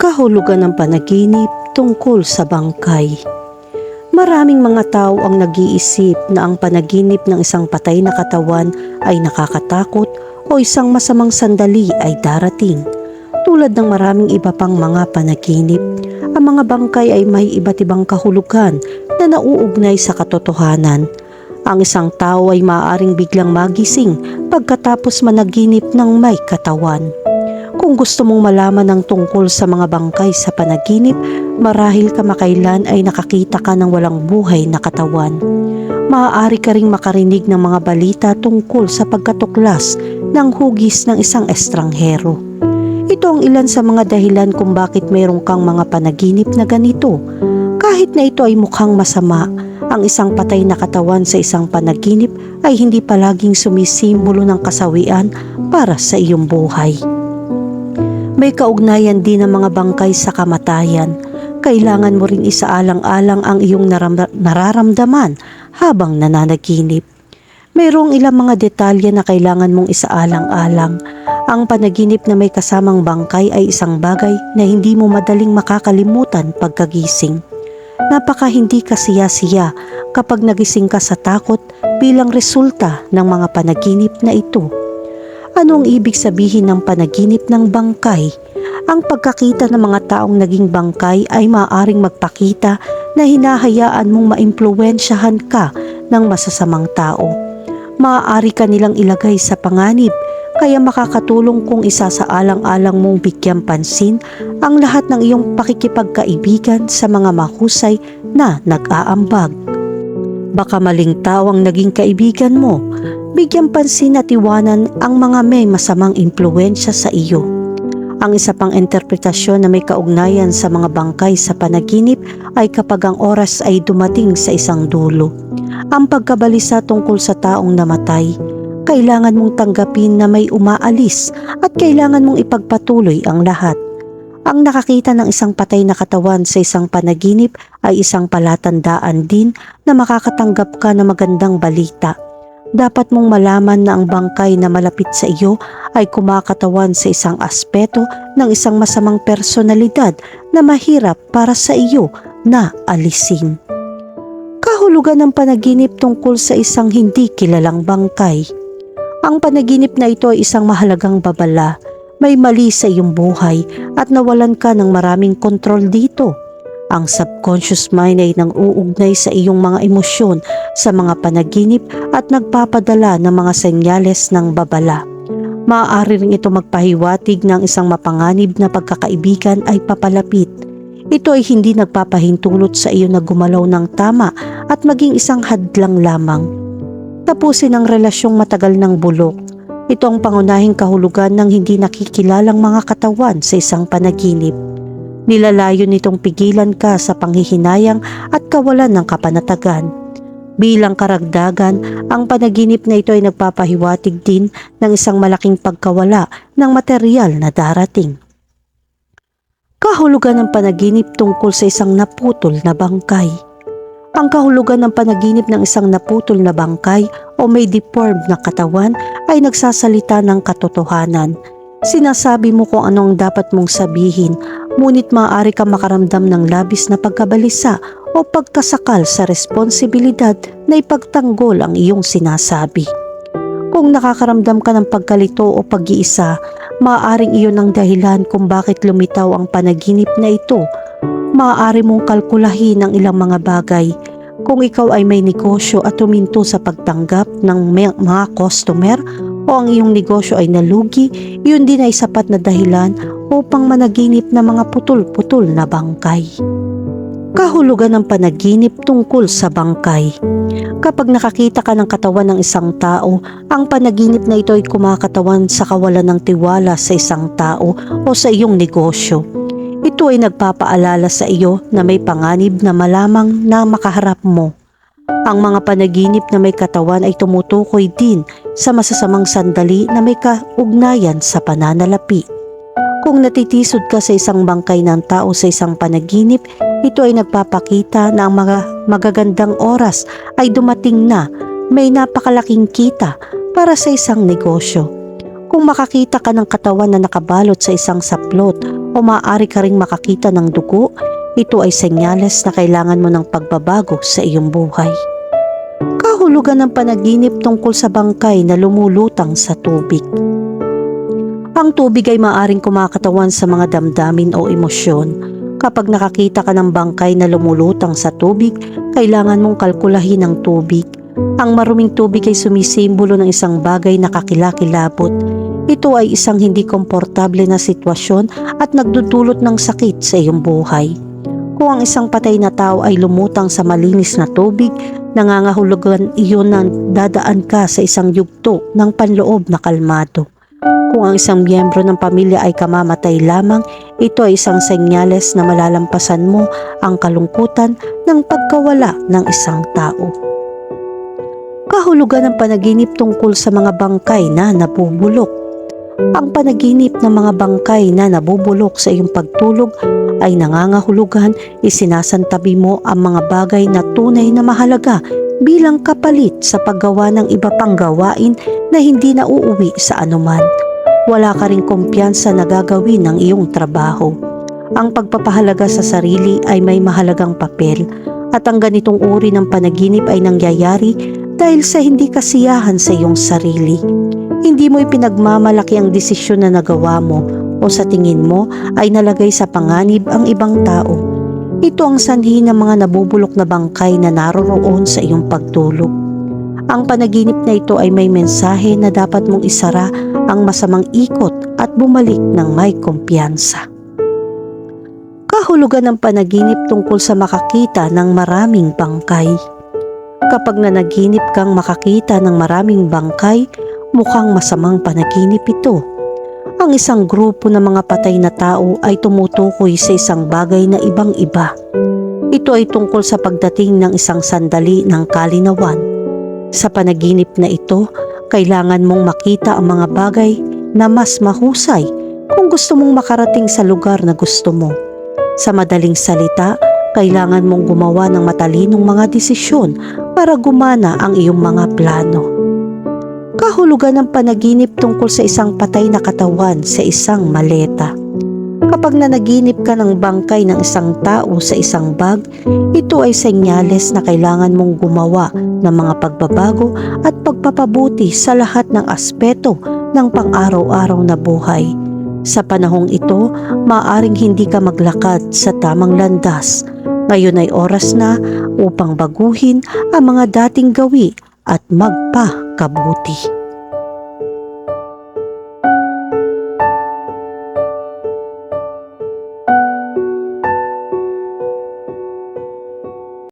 kahulugan ng panaginip tungkol sa bangkay. Maraming mga tao ang nag-iisip na ang panaginip ng isang patay na katawan ay nakakatakot o isang masamang sandali ay darating. Tulad ng maraming iba pang mga panaginip, ang mga bangkay ay may iba't ibang kahulugan na nauugnay sa katotohanan. Ang isang tao ay maaaring biglang magising pagkatapos managinip ng may katawan. Kung gusto mong malaman ng tungkol sa mga bangkay sa panaginip, marahil kamakailan ay nakakita ka ng walang buhay na katawan. Maaari ka ring makarinig ng mga balita tungkol sa pagkatuklas ng hugis ng isang estranghero. Ito ang ilan sa mga dahilan kung bakit mayroong kang mga panaginip na ganito. Kahit na ito ay mukhang masama, ang isang patay na katawan sa isang panaginip ay hindi palaging sumisimbolo ng kasawian para sa iyong buhay. May kaugnayan din ng mga bangkay sa kamatayan. Kailangan mo rin isaalang-alang ang iyong naram- nararamdaman habang nananaginip. Mayroong ilang mga detalye na kailangan mong isaalang-alang. Ang panaginip na may kasamang bangkay ay isang bagay na hindi mo madaling makakalimutan pagkagising. Napaka hindi kasiya-siya kapag nagising ka sa takot bilang resulta ng mga panaginip na ito. Ano ang ibig sabihin ng panaginip ng bangkay? Ang pagkakita ng mga taong naging bangkay ay maaaring magpakita na hinahayaan mong maimpluwensyahan ka ng masasamang tao. Maaari ka nilang ilagay sa panganib kaya makakatulong kung isa sa alang-alang mong bigyan pansin ang lahat ng iyong pakikipagkaibigan sa mga mahusay na nag-aambag. Baka maling tao ang naging kaibigan mo, bigyan pansin at iwanan ang mga may masamang impluensya sa iyo. Ang isa pang interpretasyon na may kaugnayan sa mga bangkay sa panaginip ay kapag ang oras ay dumating sa isang dulo. Ang pagkabalisa tungkol sa taong namatay, kailangan mong tanggapin na may umaalis at kailangan mong ipagpatuloy ang lahat. Ang nakakita ng isang patay na katawan sa isang panaginip ay isang palatandaan din na makakatanggap ka ng magandang balita. Dapat mong malaman na ang bangkay na malapit sa iyo ay kumakatawan sa isang aspeto ng isang masamang personalidad na mahirap para sa iyo na alisin. Kahulugan ng panaginip tungkol sa isang hindi kilalang bangkay. Ang panaginip na ito ay isang mahalagang babala. May mali sa iyong buhay at nawalan ka ng maraming kontrol dito. Ang subconscious mind ay nang uugnay sa iyong mga emosyon sa mga panaginip at nagpapadala ng mga senyales ng babala. Maaari rin ito magpahiwatig ng isang mapanganib na pagkakaibigan ay papalapit. Ito ay hindi nagpapahintulot sa iyo na gumalaw ng tama at maging isang hadlang lamang. Tapusin ang relasyong matagal ng bulok. Ito ang pangunahing kahulugan ng hindi nakikilalang mga katawan sa isang panaginip. Nilalayo nitong pigilan ka sa panghihinayang at kawalan ng kapanatagan. Bilang karagdagan, ang panaginip na ito ay nagpapahiwatig din ng isang malaking pagkawala ng material na darating. Kahulugan ng panaginip tungkol sa isang naputol na bangkay. Ang kahulugan ng panaginip ng isang naputol na bangkay o may deformed na katawan ay nagsasalita ng katotohanan. Sinasabi mo kung ano ang dapat mong sabihin, ngunit maaari ka makaramdam ng labis na pagkabalisa o pagkasakal sa responsibilidad na ipagtanggol ang iyong sinasabi. Kung nakakaramdam ka ng pagkalito o pag-iisa, maaaring iyon ang dahilan kung bakit lumitaw ang panaginip na ito. Maaari mong kalkulahin ang ilang mga bagay. Kung ikaw ay may negosyo at tuminto sa pagtanggap ng mga customer o ang iyong negosyo ay nalugi, yun din ay sapat na dahilan upang managinip ng mga putol-putol na bangkay. Kahulugan ng panaginip tungkol sa bangkay. Kapag nakakita ka ng katawan ng isang tao, ang panaginip na ito ay kumakatawan sa kawalan ng tiwala sa isang tao o sa iyong negosyo. Ito ay nagpapaalala sa iyo na may panganib na malamang na makaharap mo. Ang mga panaginip na may katawan ay tumutukoy din sa masasamang sandali na may kaugnayan sa pananalapi. Kung natitisod ka sa isang bangkay ng tao sa isang panaginip, ito ay nagpapakita na ang mga magagandang oras ay dumating na may napakalaking kita para sa isang negosyo. Kung makakita ka ng katawan na nakabalot sa isang saplot o maaari ka ring makakita ng dugo, ito ay senyales na kailangan mo ng pagbabago sa iyong buhay. Kahulugan ng panaginip tungkol sa bangkay na lumulutang sa tubig. Ang tubig ay maaring kumakatawan sa mga damdamin o emosyon. Kapag nakakita ka ng bangkay na lumulutang sa tubig, kailangan mong kalkulahin ang tubig. Ang maruming tubig ay sumisimbolo ng isang bagay na kakilakilabot. Ito ay isang hindi komportable na sitwasyon at nagdudulot ng sakit sa iyong buhay. Kung ang isang patay na tao ay lumutang sa malinis na tubig, nangangahulugan iyon na dadaan ka sa isang yugto ng panloob na kalmado. Kung ang isang miyembro ng pamilya ay kamamatay lamang, ito ay isang senyales na malalampasan mo ang kalungkutan ng pagkawala ng isang tao. Kahulugan ng panaginip tungkol sa mga bangkay na nabubulok. Ang panaginip ng mga bangkay na nabubulok sa iyong pagtulog ay nangangahulugan isinasantabi mo ang mga bagay na tunay na mahalaga bilang kapalit sa paggawa ng iba pang gawain na hindi na uuwi sa anuman. Wala ka ring kumpiyansa na gagawin ang iyong trabaho. Ang pagpapahalaga sa sarili ay may mahalagang papel at ang ganitong uri ng panaginip ay nangyayari dahil sa hindi kasiyahan sa iyong sarili. Hindi mo ipinagmamalaki ang desisyon na nagawa mo o sa tingin mo ay nalagay sa panganib ang ibang tao. Ito ang sanhi ng mga nabubulok na bangkay na naroroon sa iyong pagtulog. Ang panaginip na ito ay may mensahe na dapat mong isara ang masamang ikot at bumalik ng may kumpiyansa. Kahulugan ng panaginip tungkol sa makakita ng maraming bangkay. Kapag nanaginip kang makakita ng maraming bangkay, mukhang masamang panaginip ito. Ang isang grupo ng mga patay na tao ay tumutukoy sa isang bagay na ibang-iba. Ito ay tungkol sa pagdating ng isang sandali ng kalinawan. Sa panaginip na ito, kailangan mong makita ang mga bagay na mas mahusay kung gusto mong makarating sa lugar na gusto mo. Sa madaling salita, kailangan mong gumawa ng matalinong mga desisyon para gumana ang iyong mga plano. Kahulugan ng panaginip tungkol sa isang patay na katawan sa isang maleta. Kapag nanaginip ka ng bangkay ng isang tao sa isang bag, ito ay senyales na kailangan mong gumawa ng mga pagbabago at pagpapabuti sa lahat ng aspeto ng pang-araw-araw na buhay. Sa panahong ito, maaring hindi ka maglakad sa tamang landas. Ngayon ay oras na upang baguhin ang mga dating gawi at magpakabuti.